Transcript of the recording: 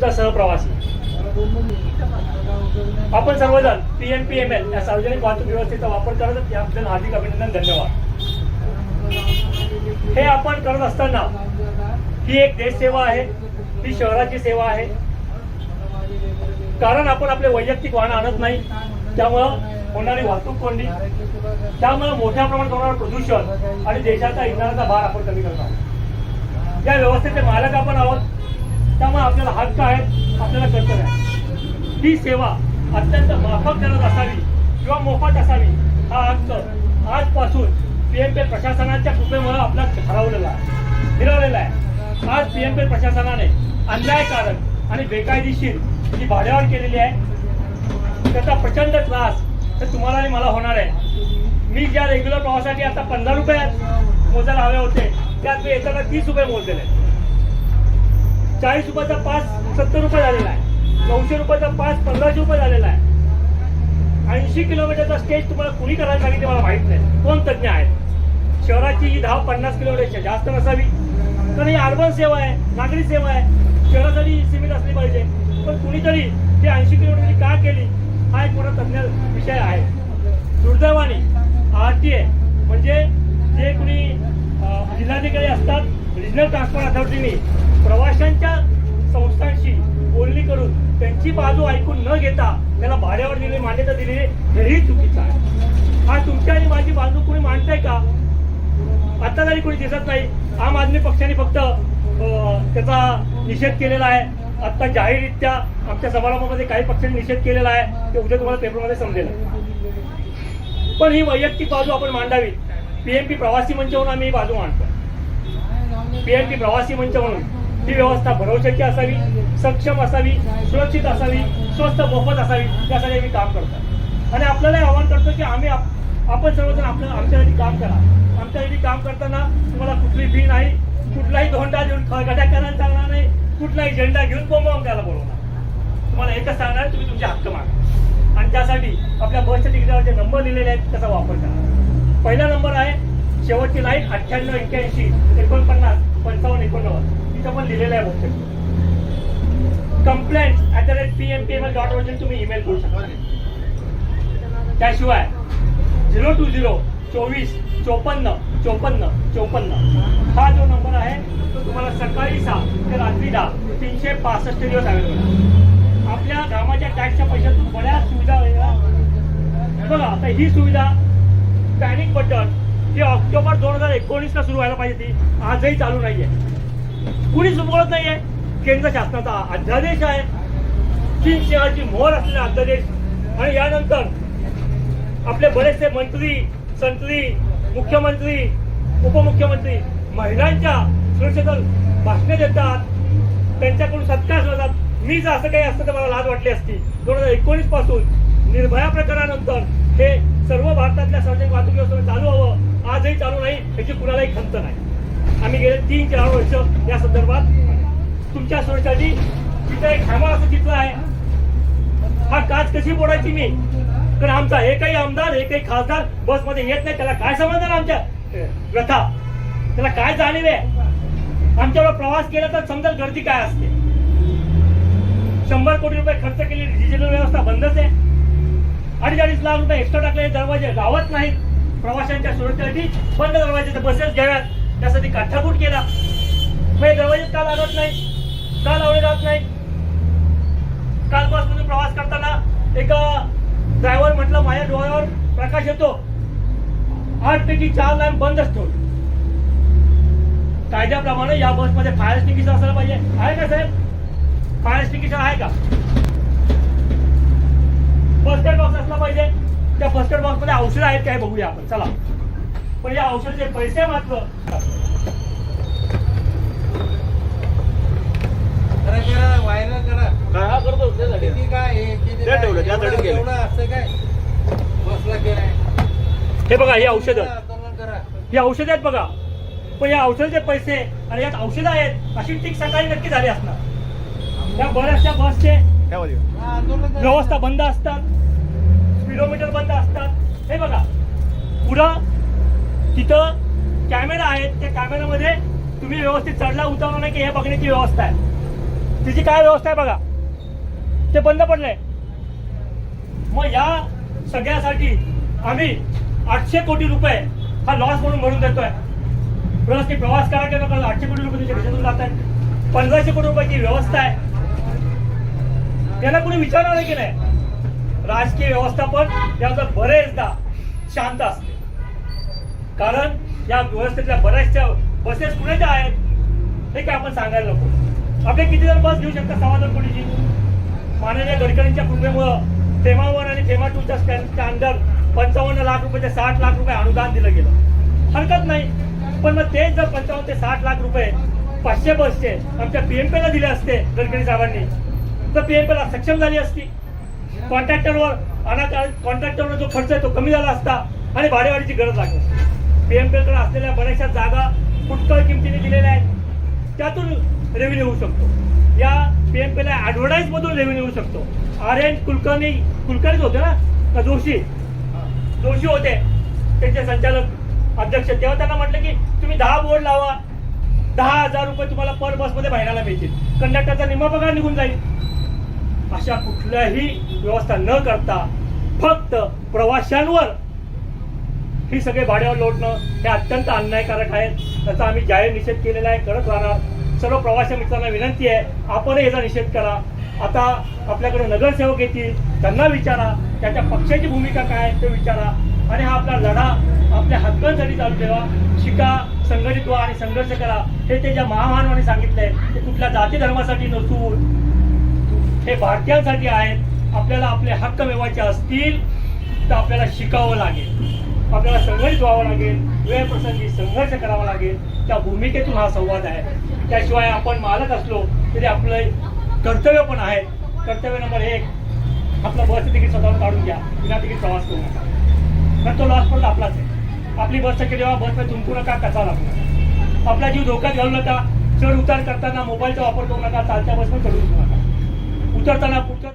तुमचा सहप्रवासी. आपण सर्वजण P M P M L या सार्वजनिक वाहतूक व्यवस्थेचा वापर करत याबद्दल हार्दिक अभिनंदन धन्यवाद. हे आपण करत असताना ही एक देश सेवा आहे ही शहराची सेवा आहे. कारण आपण आपले वैयक्तिक वाहन आणत नाही त्यामुळं होणारी वाहतूक कोंडी त्यामुळे मोठ्या प्रमाणात होणारं प्रदूषण आणि देशाचा इंधनाचा भार आपण कमी करत आहोत. या व्यवस्थेचे मालक आपण आहोत. त्यामुळे आपल्याला हक्क आहेत आपल्याला कर्तव्य आहे. ही सेवा अत्यंत माफक दरात असावी किंवा मोफत असावी हा हक्क आजपासून पीएमपी प्रशासनाच्या कृपेमुळे आपला ठरवलेला आहे फिरवलेला आहे. आज पीएमपी प्रशासनाने अन्यायकारक आणि बेकायदेशीर जी भाड्यावर केलेली आहे त्याचा प्रचंड त्रास तर तुम्हाला आणि मला होणार आहे. मी ज्या रेग्युलर प्रवासाठी आता पंधरा रुपये मोजायला हवे होते त्यात मी येताना तीस रुपये मोजलेले चाळीस रुपयाचा पास सत्तर रुपये झालेला आहे. नऊशे रुपयाचा पास पंधराशे रुपये झालेला आहे. ऐंशी किलोमीटरचा स्टेज तुम्हाला कुणी करायला सांगितले मला माहीत नाही. कोण तज्ज्ञ आहेत? शहराची ही धाव पन्नास किलोमीटरच्या जास्त नसावी. कारण ही अर्बन सेवा आहे नागरी सेवा आहे. शहरासाठी सीमित असली पाहिजे. पण कुणीतरी ते ऐंशी किलोमीटरची का केली हा एक मोठा तज्ज्ञ विषय आहे. दुर्दैवाने आर टी ए म्हणजे जे कुणी जिल्हाधिकारी असतात रिजनल ट्रान्सपोर्ट अथॉरिटीने प्रवाशांच्या संस्थांशी बोलणी करून त्यांची बाजू ऐकून न घेता त्याला भाड्यावर दिलेली मान्यता दिलेली हेही चुकीचं आहे. हा तुमची आणि माझी बाजू कोणी मांडताय का? आता तरी कोणी दिसत नाही. आम आदमी पक्षाने फक्त त्याचा निषेध केलेला आहे. आता जाहीररित्या आमच्या समारंभामध्ये काही पक्षांनी निषेध केलेला आहे. ते उद्या तुम्हाला पेपरमध्ये समजेल. पण ही वैयक्तिक बाजू आपण मांडावी. पीएमपी प्रवासी मंच म्हणून आम्ही ही बाजू मांडतो पीएमपी प्रवासी मंच म्हणून. ही व्यवस्था भरवशाची असावी सक्षम असावी सुरक्षित असावी स्वस्त मोफत असावी यासाठी आम्ही काम करतो आणि आपल्यालाही आवाहन करतो की आम्ही आप- आपण सर्वजण आपलं आमच्यासाठी काम करा. आमच्यासाठी काम करताना तुम्हाला कुठली फी नाही कुठलाही धोंडा देऊन खळगड्या करायला चालणार नाही कुठलाही झेंडा घेऊन बोंबावून त्याला बोलवणार. तुम्हाला एकच सांगणार तुम्ही तुमचे हक्क मागा. आणि त्यासाठी आपल्या बसच्या तिकिटावर जे नंबर लिहिलेले आहेत त्याचा वापर करा. पहिला नंबर आहे शेवटची लाईन अठ्ठ्याण्णव एक्क्याऐंशी एकोणपन्नास पंचावन्न एकोणनव्वद. तिथं पण लिहिलेलं आहे बघते complaint at the rate P M P M L dot वरती तुम्ही ईमेल करू शकता. त्याशिवाय झिरो टू झिरो चोवीस चोपन्न चोपन्न चोपन्न हा जो नंबर आहे तो तुम्हाला सकाळी सहा ते रात्री दहा तीनशे पासष्ट दिवस अवेलेबल आपल्या कामाच्या टॅक्सच्या पैशातून बऱ्याच सुविधा बघा आता ही सुविधा पॅनिक बटन हे ऑक्टोबर दोन हजार एकोणीसला सुरू व्हायला पाहिजे ती. आजही चालू नाहीये. कुणीच बोलत नाहीये. केंद्र शासनाचा अध्यादेश आहे. तीन शहराची मोहर असलेला अध्यादेश. आणि यानंतर आपले बरेचसे मंत्री संत्री मुख्यमंत्री उपमुख्यमंत्री महिलांच्या सुरक्षेतून भाषणे देतात. त्यांच्याकडून सत्कार होतात मी जर असं काही असतं तर मला लाज वाटली असती. दोन हजार एकोणीसपासून निर्भया प्रकरणानंतर हे सर्व भारतातल्या सार्वजनिक वाहतूक व्यवस्थेमध्ये चालू हवं. आजही चालू नाही याची कुणालाही खंत नाही. आम्ही गेले तीन चार वर्ष या संदर्भात. तुमच्या सोयीसाठी तिथं एक खामा असं चित्र आहे. हा काच कशी बोलायची मी? कारण आमचा एकही आमदार एकही खासदार बसमध्ये येत नाही. त्याला काय समजणार आमच्या? व्यथा त्याला काय जाणीव आहे? आमच्यावर प्रवास केला तर समजा गर्दी काय असते? शंभर कोटी रुपये खर्च केली डिजिटल व्यवस्था बंदच आहे. अडीच अडीच लाख रुपये एक्स्ट्रा टाकलेले दरवाजे लावत नाहीत. प्रवाशांच्या सुरक्षेसाठी बंद दरवाजे बसेस घ्याव्यात. त्यासाठी काठाकूट केला. म्हणजे हे दरवाजे का लागत नाही? का लावले जात नाही? काल बसमधून प्रवास करताना एका ड्रायव्हर म्हटलं माझ्या डोळ्यावर प्रकाश येतो. आठ पैकी चार लाईन बंद असतो कायद्याप्रमाणे या बसमध्ये फायर एक्सटिंग्विशर असायला पाहिजे. आहे का साहेब? फायर एक्सटिंग्विशर आहे का? फर्स्ट एड बॉक्स असला पाहिजे. त्या फर्स्ट एड बॉक्समध्ये औषध आहेत काय बघूया आपण. चला. पण या औषधाचे पैसे मात्र. करा करा व्हायरल करा. हा करतो त्यासाठी किती काय हे किती त्या काय? ठेवलं, त्यासाठी एवढं- केलं. एवढं असं काय? बसला काय हे बघा ही औषधं. आंदोलन करा ही औषधं आहेत बघा. पण या औषधाचे पैसे आणि यात औषधं आहेत अशी टीक सकाळी नक्की झाली असणार. त्या बऱ्याचशा बसचे त्यामध्ये. हा, आंदोलन करा व्यवस्था बंद असतात. स्पीडोमीटर बंद असतात. हे बघा. पुढं तिथं कॅमेरा आहेत. त्या कॅमेरामध्ये तुम्ही व्यवस्थित चढला उतरला नाही की हे बघण्याची व्यवस्था आहे. तिची काय व्यवस्था आहे बघा. ते बंद पडलंय. मग या सगळ्यासाठी आम्ही आठशे कोटी रुपये हा लॉस म्हणून भरून देतोय. प्लस की प्रवास करा किंवा आठशे कोटी रुपये तुमच्या खिशातून जात आहेत. पंधराशे कोटी रुपयाची व्यवस्था आहे. त्यांना कोणी विचारणार आहे की नाही? राजकीय व्यवस्थापन याचं बरेचदा शांत असते. कारण या व्यवस्थेतल्या बऱ्याचशा बसेस कुणाच्या आहेत हे काय आपण सांगायला नको. आपले किती जण बस घेऊ शकतात समाधान कोणीची? माननीय गडकरींच्या कृपेमुळं फेमा वन आणि फेमा टूच्या स्टँडच्या अंडर पंचावन्न लाख रुपये ते साठ लाख रुपये अनुदान दिलं गेलं. हरकत नाही. पण मग तेच जर पंचावन्न ते साठ लाख रुपये पाचशे बसचे आमच्या पीएमपीला दिले असते गडकरी साहेबांनी तर पीएमपीला सक्षम झाली असती. कॉन्ट्रॅक्टरवर अनाकार कॉन्ट्रॅक्टरवर जो खर्च आहे तो कमी झाला असता आणि भाडेवाडीची गरज लागली पीएमपीकडे असलेल्या बऱ्याचशा जागा फुटकळ किमतीने दिलेल्या आहेत. त्यातून रेव्हेन्यू होऊ शकतो. या पीएमपीला ऍडव्हर्टाईज मधून रेव्हेन्यू होऊ शकतो. आर एन कुलकर्णी कुलकर्णीच होते ना? का जोशी? जोशी होते. त्यांचे संचालक अध्यक्ष. तेव्हा त्यांना म्हटलं की तुम्ही दहा बोर्ड लावा. दहा हजार रुपये तुम्हाला पर बसमध्ये महिन्याला मिळतील. कंडक्टरचा निम्मा पगार निघून जाईल. अशा कुठल्याही व्यवस्था न करता फक्त प्रवाशांवर ही सगळे भाड्यावर लोटणं हे अत्यंत अन्यायकारक आहे. त्याचा आम्ही जाहीर निषेध केलेला आहे करत राहणार. सर्व प्रवासी मित्रांना विनंती आहे आपणही याचा निषेध करा. आता आपल्याकडे नगरसेवक येतील त्यांना विचारा त्याच्या पक्षाची भूमिका काय आहे ते विचारा. आणि हा आपला लढा आपल्या हक्कांसाठी चालू ठेवा. शिका संघटित व्हा आणि संघर्ष करा. हे ते ज्या महामानवाने सांगितलंय ते कुठल्या जाती धर्मासाठी नसून हे भारतीयांसाठी आहेत. आपल्याला आपले हक्क मिळवायचे असतील तर आपल्याला शिकावं लागेल. आपल्याला संघर्ष व्हावं लागेल वेळप्रसंगी संघर्ष करावा लागेल. त्या भूमिकेतून हा संवाद आहे. त्याशिवाय आपण मालक असलो तरी आपलं कर्तव्य पण आहे. कर्तव्य नंबर एक आपलं बसचं तिकीट स्वतःवर काढून घ्या. विना तिकीट प्रवास करू नका. तर तो लॉस पण आपलाच आहे. आपली बस चक्की जेव्हा बसमध्ये तुमकू नका कसा लागू नका. आपला जीव धोक्यात घालू नका. चढ उतार करताना मोबाईलचा वापर करू नका. चालत्या बसमध्ये चढू नका. उतरताना पुढच्या